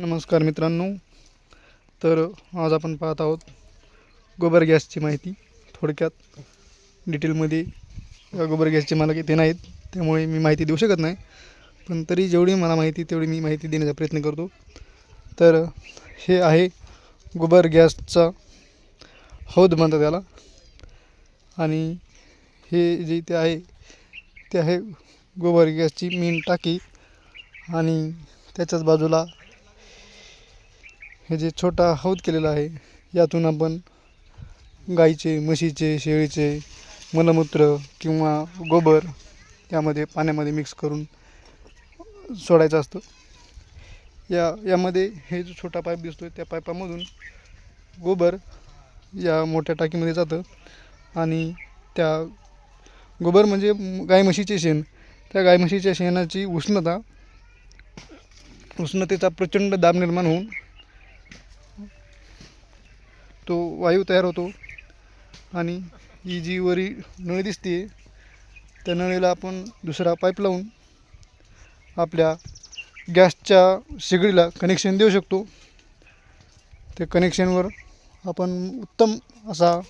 नमस्कार मित्रांनो. तर आज आपण पाहत आहोत गोबर गॅसची माहिती थोडक्यात. डिटेलमध्ये या गोबर गॅसचे मला काही नाहीत त्यामुळे मी माहिती देऊ शकत नाही. पण तरी जेवढी मला माहिती तेवढी मी माहिती देण्याचा प्रयत्न करतो. तर हे आहे गोबर गॅसचा हौद म्हणतात त्याला आणि हे जे इथे आहे ते आहे गोबर गॅसची मेन टाकी. आणि त्याच्याच बाजूला हे जे छोटा हौद केलेला आहे यातून आपण गाईचे म्हशीचे शेळीचे मलमूत्र किंवा गोबर यामध्ये पाण्यामध्ये मिक्स करून सोडायचं असतं. या यामध्ये हे जो छोटा पाईप दिसतो त्या पाईपामधून गोबर या मोठ्या टाकीमध्ये जातं आणि त्या गोबर म्हणजे गाय म्हशीचे शेण. त्या गाय म्हशीच्या शेणाची उष्णता उष्णतेचा प्रचंड दाब निर्माण होऊन तो वायू तयार होतो. आणि ही जी वरी नळी दिसते त्या नळीला आपण दुसरा पाईप लावून आपल्या गॅसच्या शेगडीला कनेक्शन देऊ शकतो. त्या कनेक्शनवर आपण उत्तम असा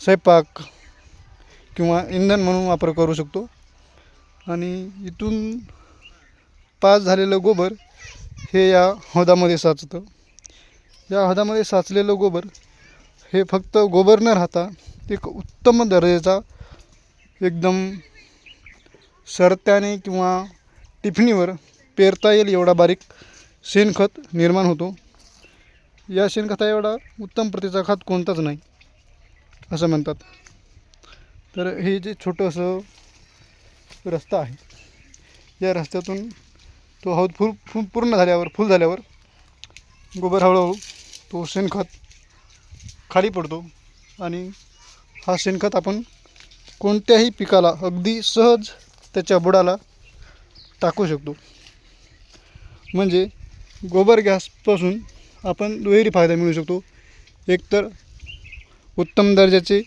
स्वयंपाक किंवा इंधन म्हणून वापर करू शकतो. आणि इथून पास झालेलं गोबर हे या हौदामध्ये साचतं. या हौदामध्ये साचलेलं गोबर हे फक्त गोबर न राहता एक उत्तम दर्जाचा एकदम सरत्याने किंवा टिफणीवर पेरता येईल एवढा बारीक शेणखत निर्माण होतो. या शेणखता एवढा उत्तम प्रतीचा खत कोणताच नाही असं म्हणतात. तर हे जे छोटंसं रस्ता आहे या रस्त्यातून तो हौद फुल फुल पूर्ण झाल्यावर फुल झाल्यावर गोबर हळूहळू तो शेणखत खाली पडतो आणि हा शेणखत आपण कोणत्याही पिकाला अगदी सहज त्याच्या बुडाला टाकू शकतो. म्हणजे गोबर गॅसपासून आपण दुहेरी फायदा मिळू शकतो. एकतर उत्तम दर्जाचे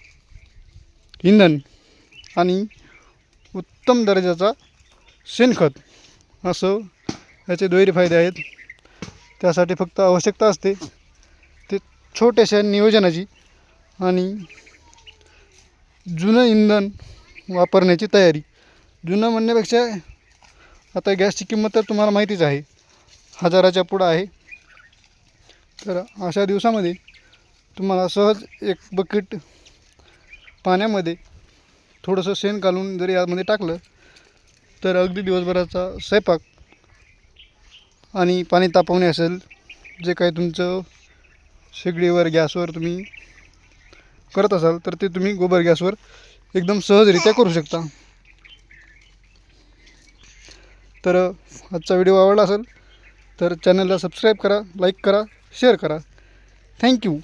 इंधन आणि उत्तम दर्जाचा शेणखत असं याचे दुहेरी फायदे आहेत. त्यासाठी फक्त आवश्यकता असते छोट्याशा नियोजनाची आणि जुनं इंधन वापरण्याची तयारी. जुनं म्हणण्यापेक्षा आता गॅसची किंमत तर तुम्हाला माहितीच आहे. हजाराच्या पुढं आहे. तर अशा दिवसामध्ये तुम्हाला सहज एक बकेट पाण्यामध्ये थोडंसं शेण घालून जरी यामध्ये टाकलं तर अगदी दिवसभराचा स्वयंपाक आणि पाणी तापवणे असेल जे काही तुमचं शेगडीवर गॅसवर तुम्ही करत असाल तर ते तुम्ही गोबर गॅसवर एकदम सहजरित्या करू शकता. तर आजचा व्हिडिओ आवडला असेल तर चॅनलला सबस्क्राईब करा लाईक करा शेअर करा. थँक्यू